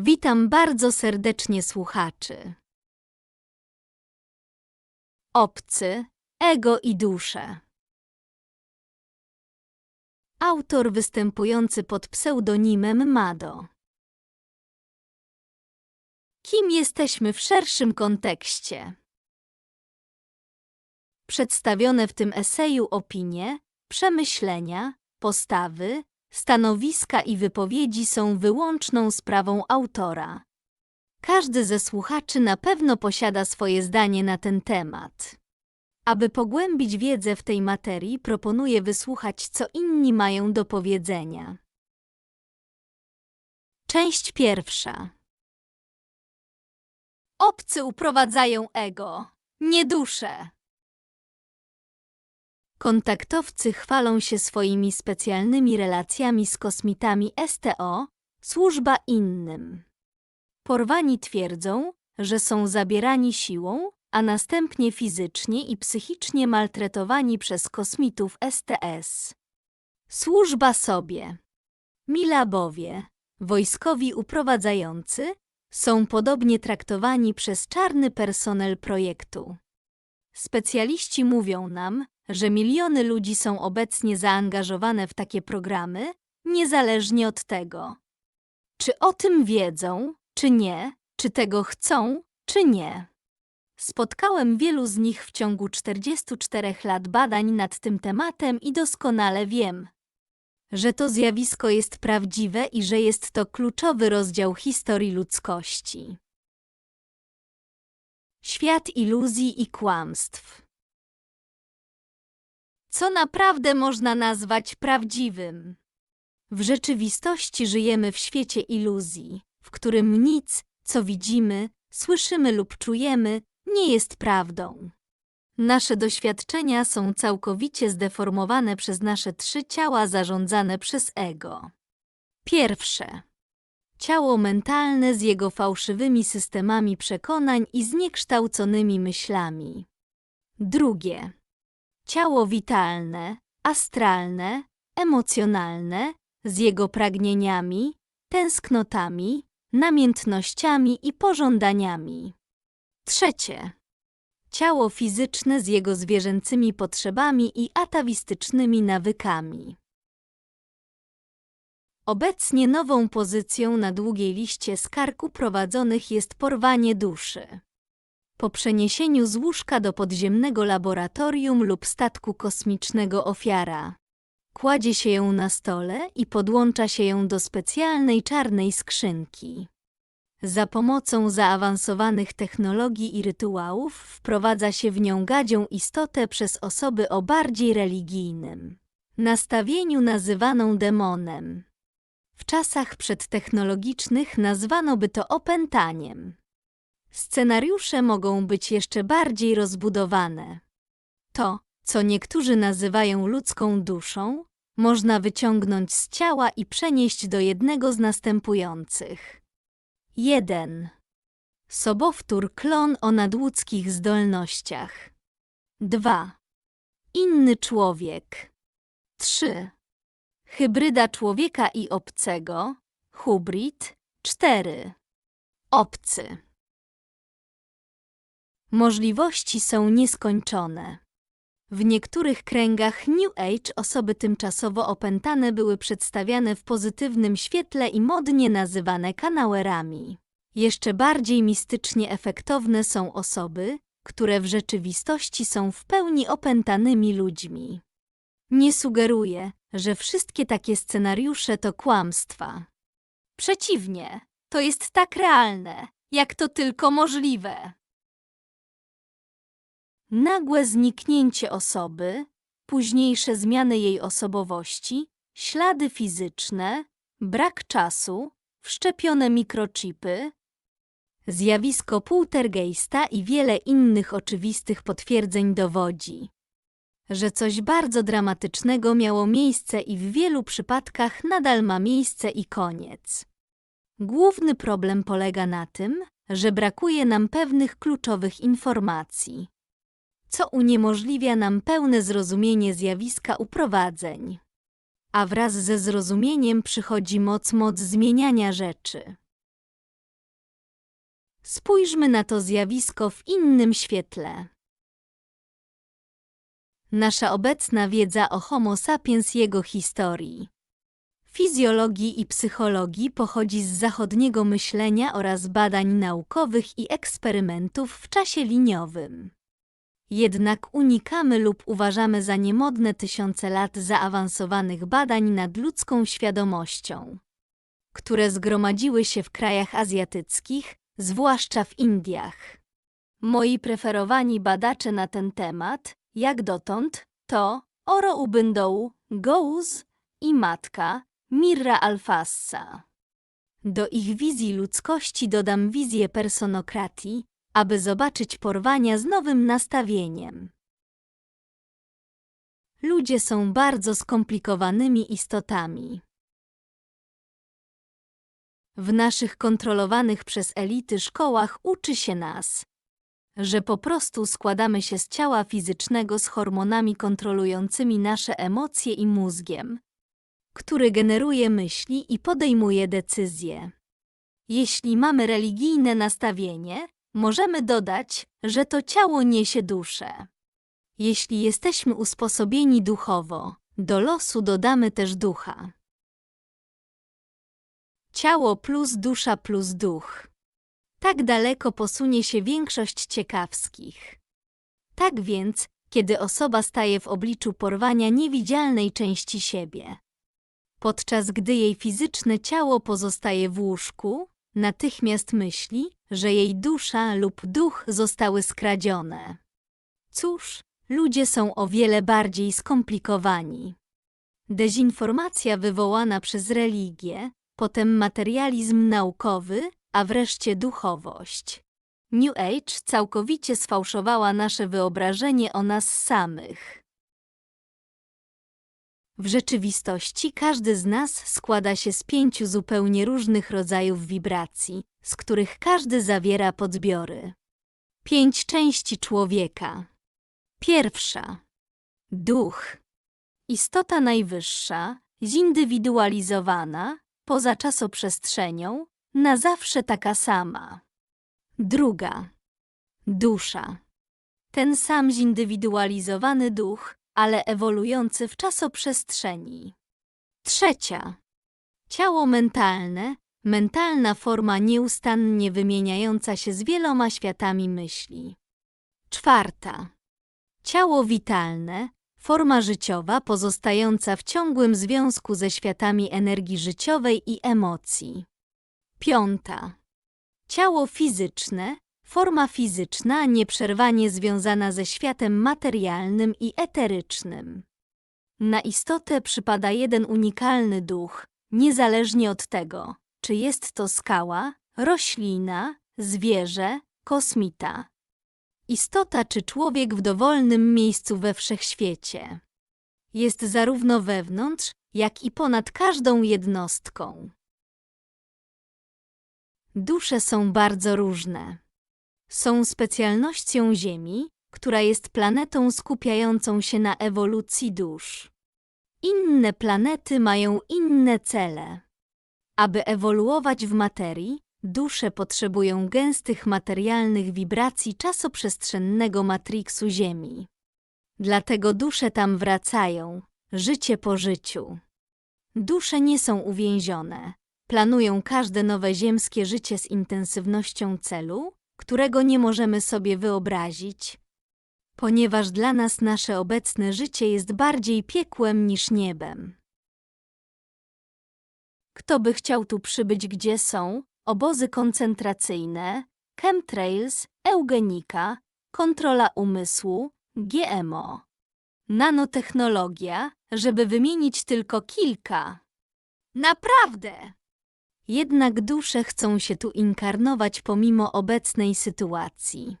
Witam bardzo serdecznie słuchaczy. Obcy, ego i dusze. Autor występujący pod pseudonimem Mado. Kim jesteśmy w szerszym kontekście? Przedstawione w tym eseju opinie, przemyślenia, postawy, stanowiska i wypowiedzi są wyłączną sprawą autora. Każdy ze słuchaczy na pewno posiada swoje zdanie na ten temat. Aby pogłębić wiedzę w tej materii, proponuję wysłuchać, co inni mają do powiedzenia. Część pierwsza. Obcy uprowadzają ego, nie duszę. Kontaktowcy chwalą się swoimi specjalnymi relacjami z kosmitami STO, służba innym. Porwani twierdzą, że są zabierani siłą, a następnie fizycznie i psychicznie maltretowani przez kosmitów STS. Służba sobie. Milabowie, wojskowi uprowadzający, są podobnie traktowani przez czarny personel projektu. Specjaliści mówią nam, że miliony ludzi są obecnie zaangażowane w takie programy, niezależnie od tego, czy o tym wiedzą, czy nie, czy tego chcą, czy nie. Spotkałem wielu z nich w ciągu 44 lat badań nad tym tematem i doskonale wiem, że to zjawisko jest prawdziwe i że jest to kluczowy rozdział historii ludzkości. Świat iluzji i kłamstw. Co naprawdę można nazwać prawdziwym? W rzeczywistości żyjemy w świecie iluzji, w którym nic, co widzimy, słyszymy lub czujemy, nie jest prawdą. Nasze doświadczenia są całkowicie zdeformowane przez nasze trzy ciała zarządzane przez ego. Pierwsze. Ciało mentalne z jego fałszywymi systemami przekonań i zniekształconymi myślami. Drugie. Ciało witalne, astralne, emocjonalne, z jego pragnieniami, tęsknotami, namiętnościami i pożądaniami. Trzecie. Ciało fizyczne z jego zwierzęcymi potrzebami i atawistycznymi nawykami. Obecnie nową pozycją na długiej liście skarku prowadzonych jest porwanie duszy. Po przeniesieniu z łóżka do podziemnego laboratorium lub statku kosmicznego ofiara. Kładzie się ją na stole i podłącza się ją do specjalnej czarnej skrzynki. Za pomocą zaawansowanych technologii i rytuałów wprowadza się w nią gadzią istotę przez osoby o bardziej religijnym nastawieniu nazywaną demonem. W czasach przedtechnologicznych nazwano by to opętaniem. Scenariusze mogą być jeszcze bardziej rozbudowane. To, co niektórzy nazywają ludzką duszą, można wyciągnąć z ciała i przenieść do jednego z następujących. 1. Sobowtór klon o nadludzkich zdolnościach. 2. Inny człowiek. 3. Hybryda człowieka i obcego. Hybrid. 4. Obcy. Możliwości są nieskończone. W niektórych kręgach New Age osoby tymczasowo opętane były przedstawiane w pozytywnym świetle i modnie nazywane kanałerami. Jeszcze bardziej mistycznie efektowne są osoby, które w rzeczywistości są w pełni opętanymi ludźmi. Nie sugeruję, że wszystkie takie scenariusze to kłamstwa. Przeciwnie, to jest tak realne, jak to tylko możliwe. Nagłe zniknięcie osoby, późniejsze zmiany jej osobowości, ślady fizyczne, brak czasu, wszczepione mikrochipy, zjawisko poltergeista i wiele innych oczywistych potwierdzeń dowodzi, że coś bardzo dramatycznego miało miejsce i w wielu przypadkach nadal ma miejsce i koniec. Główny problem polega na tym, że brakuje nam pewnych kluczowych informacji co uniemożliwia nam pełne zrozumienie zjawiska uprowadzeń. A wraz ze zrozumieniem przychodzi moc moc zmieniania rzeczy. Spójrzmy na to zjawisko w innym świetle. Nasza obecna wiedza o Homo sapiens jego historii, fizjologii i psychologii pochodzi z zachodniego myślenia oraz badań naukowych i eksperymentów w czasie liniowym. Jednak unikamy lub uważamy za niemodne tysiące lat zaawansowanych badań nad ludzką świadomością, które zgromadziły się w krajach azjatyckich, zwłaszcza w Indiach. Moi preferowani badacze na ten temat, jak dotąd, to Oro Ubundoł, Gouz i matka Mirra Alfassa. Do ich wizji ludzkości dodam wizję personokratii, aby zobaczyć porwania z nowym nastawieniem. Ludzie są bardzo skomplikowanymi istotami. W naszych kontrolowanych przez elity szkołach uczy się nas, że po prostu składamy się z ciała fizycznego z hormonami kontrolującymi nasze emocje i mózgiem, który generuje myśli i podejmuje decyzje. Jeśli mamy religijne nastawienie, możemy dodać, że to ciało niesie duszę. Jeśli jesteśmy usposobieni duchowo, do losu dodamy też ducha. Ciało plus dusza plus duch. Tak daleko posunie się większość ciekawskich. Tak więc, kiedy osoba staje w obliczu porwania niewidzialnej części siebie, podczas gdy jej fizyczne ciało pozostaje w łóżku, natychmiast myśli, że jej dusza lub duch zostały skradzione. Cóż, ludzie są o wiele bardziej skomplikowani. Dezinformacja wywołana przez religię, potem materializm naukowy, a wreszcie duchowość. New Age całkowicie sfałszowała nasze wyobrażenie o nas samych. W rzeczywistości każdy z nas składa się z pięciu zupełnie różnych rodzajów wibracji, z których każdy zawiera podzbiory. Pięć części człowieka. Pierwsza. Duch. Istota najwyższa, zindywidualizowana, poza czasoprzestrzenią, na zawsze taka sama. Druga. Dusza. Ten sam zindywidualizowany duch, ale ewoluujący w czasoprzestrzeni. Trzecia. Ciało mentalne, mentalna forma nieustannie wymieniająca się z wieloma światami myśli. Czwarta. Ciało witalne, forma życiowa pozostająca w ciągłym związku ze światami energii życiowej i emocji. Piąta. Ciało fizyczne, forma fizyczna nieprzerwanie związana ze światem materialnym i eterycznym. Na istotę przypada jeden unikalny duch, niezależnie od tego, czy jest to skała, roślina, zwierzę, kosmita. Istota czy człowiek w dowolnym miejscu we wszechświecie. Jest zarówno wewnątrz, jak i ponad każdą jednostką. Dusze są bardzo różne. Są specjalnością Ziemi, która jest planetą skupiającą się na ewolucji dusz. Inne planety mają inne cele. Aby ewoluować w materii, dusze potrzebują gęstych materialnych wibracji czasoprzestrzennego matriksu Ziemi. Dlatego dusze tam wracają, życie po życiu. Dusze nie są uwięzione, planują każde nowe ziemskie życie z intensywnością celu, którego nie możemy sobie wyobrazić, ponieważ dla nas nasze obecne życie jest bardziej piekłem niż niebem. Kto by chciał tu przybyć, gdzie są obozy koncentracyjne, chemtrails, eugenika, kontrola umysłu, GMO, nanotechnologia, żeby wymienić tylko kilka. Naprawdę! Jednak dusze chcą się tu inkarnować pomimo obecnej sytuacji.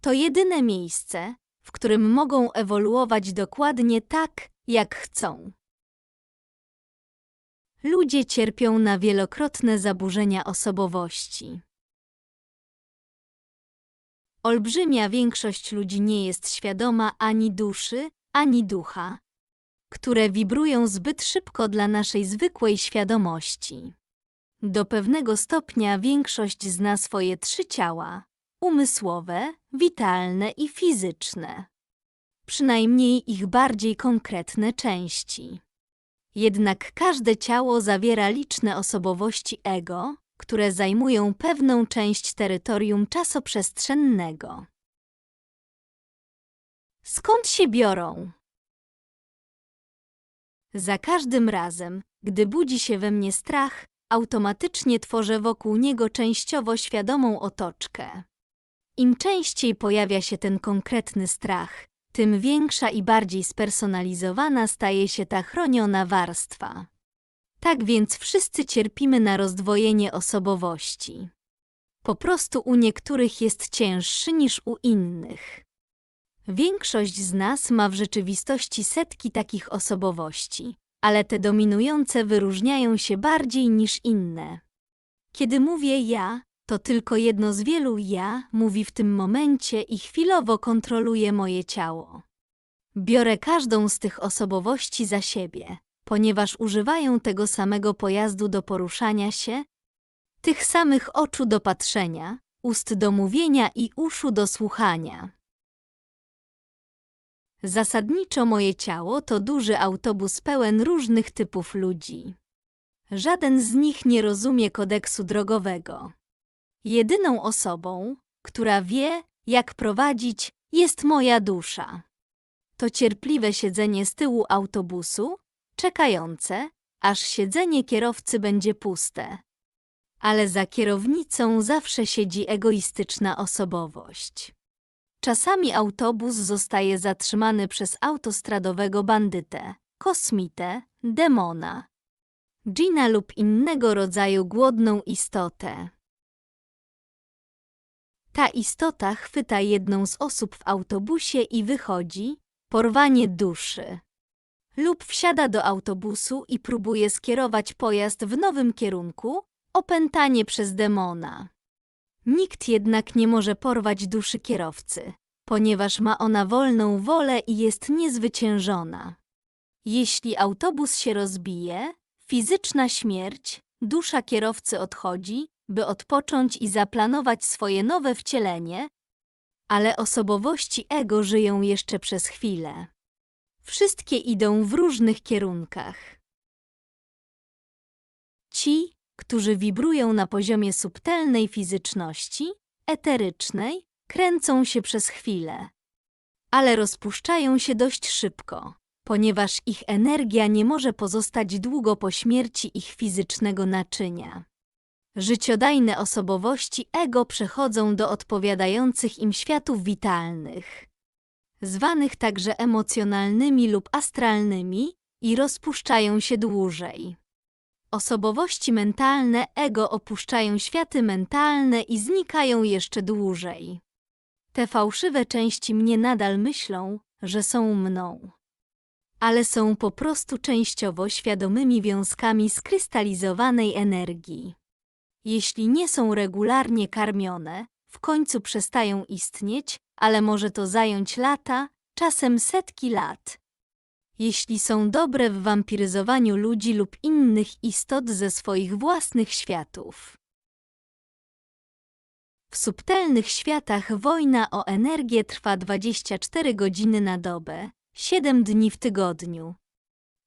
To jedyne miejsce, w którym mogą ewoluować dokładnie tak, jak chcą. Ludzie cierpią na wielokrotne zaburzenia osobowości. Olbrzymia większość ludzi nie jest świadoma ani duszy, ani ducha, które wibrują zbyt szybko dla naszej zwykłej świadomości. Do pewnego stopnia większość zna swoje trzy ciała umysłowe, witalne i fizyczne. Przynajmniej ich bardziej konkretne części. Jednak każde ciało zawiera liczne osobowości ego, które zajmują pewną część terytorium czasoprzestrzennego. Skąd się biorą? Za każdym razem, gdy budzi się we mnie strach, automatycznie tworzę wokół niego częściowo świadomą otoczkę. Im częściej pojawia się ten konkretny strach, tym większa i bardziej spersonalizowana staje się ta chroniona warstwa. Tak więc wszyscy cierpimy na rozdwojenie osobowości. Po prostu u niektórych jest cięższy niż u innych. Większość z nas ma w rzeczywistości setki takich osobowości, ale te dominujące wyróżniają się bardziej niż inne. Kiedy mówię ja, to tylko jedno z wielu ja mówi w tym momencie i chwilowo kontroluje moje ciało. Biorę każdą z tych osobowości za siebie, ponieważ używają tego samego pojazdu do poruszania się, tych samych oczu do patrzenia, ust do mówienia i uszu do słuchania. Zasadniczo moje ciało to duży autobus pełen różnych typów ludzi. Żaden z nich nie rozumie kodeksu drogowego. Jedyną osobą, która wie, jak prowadzić, jest moja dusza. To cierpliwe siedzenie z tyłu autobusu, czekające, aż siedzenie kierowcy będzie puste. Ale za kierownicą zawsze siedzi egoistyczna osobowość. Czasami autobus zostaje zatrzymany przez autostradowego bandytę, kosmitę, demona, dżina lub innego rodzaju głodną istotę. Ta istota chwyta jedną z osób w autobusie i wychodzi, porwanie duszy. Lub wsiada do autobusu i próbuje skierować pojazd w nowym kierunku, opętanie przez demona. Nikt jednak nie może porwać duszy kierowcy, ponieważ ma ona wolną wolę i jest niezwyciężona. Jeśli autobus się rozbije, fizyczna śmierć, dusza kierowcy odchodzi, by odpocząć i zaplanować swoje nowe wcielenie, ale osobowości ego żyją jeszcze przez chwilę. Wszystkie idą w różnych kierunkach. Ci, którzy wibrują na poziomie subtelnej fizyczności, eterycznej, kręcą się przez chwilę, ale rozpuszczają się dość szybko, ponieważ ich energia nie może pozostać długo po śmierci ich fizycznego naczynia. Życiodajne osobowości ego przechodzą do odpowiadających im światów witalnych, zwanych także emocjonalnymi lub astralnymi, i rozpuszczają się dłużej. Osobowości mentalne ego opuszczają światy mentalne i znikają jeszcze dłużej. Te fałszywe części mnie nadal myślą, że są mną. Ale są po prostu częściowo świadomymi wiązkami skrystalizowanej energii. Jeśli nie są regularnie karmione, w końcu przestają istnieć, ale może to zająć lata, czasem setki lat. Jeśli są dobre w wampiryzowaniu ludzi lub innych istot ze swoich własnych światów. W subtelnych światach wojna o energię trwa 24 godziny na dobę, 7 dni w tygodniu.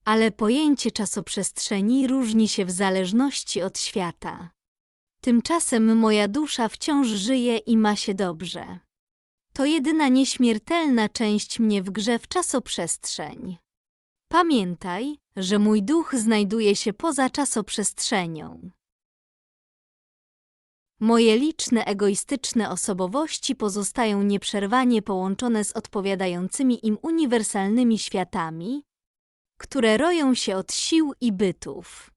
Ale pojęcie czasoprzestrzeni różni się w zależności od świata. Tymczasem moja dusza wciąż żyje i ma się dobrze. To jedyna nieśmiertelna część mnie w grze w czasoprzestrzeń. Pamiętaj, że mój duch znajduje się poza czasoprzestrzenią. Moje liczne egoistyczne osobowości pozostają nieprzerwanie połączone z odpowiadającymi im uniwersalnymi światami, które roją się od sił i bytów.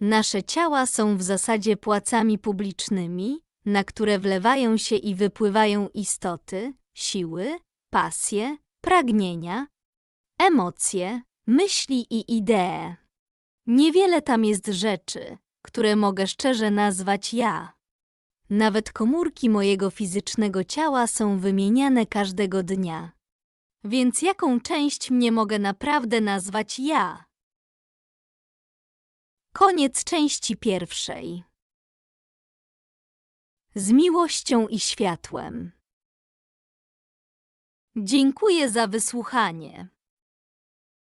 Nasze ciała są w zasadzie płacami publicznymi, na które wlewają się i wypływają istoty, siły, pasje, pragnienia, emocje, myśli i idee. Niewiele tam jest rzeczy, które mogę szczerze nazwać ja. Nawet komórki mojego fizycznego ciała są wymieniane każdego dnia. Więc jaką część mnie mogę naprawdę nazwać ja? Koniec części pierwszej. Z miłością i światłem. Dziękuję za wysłuchanie.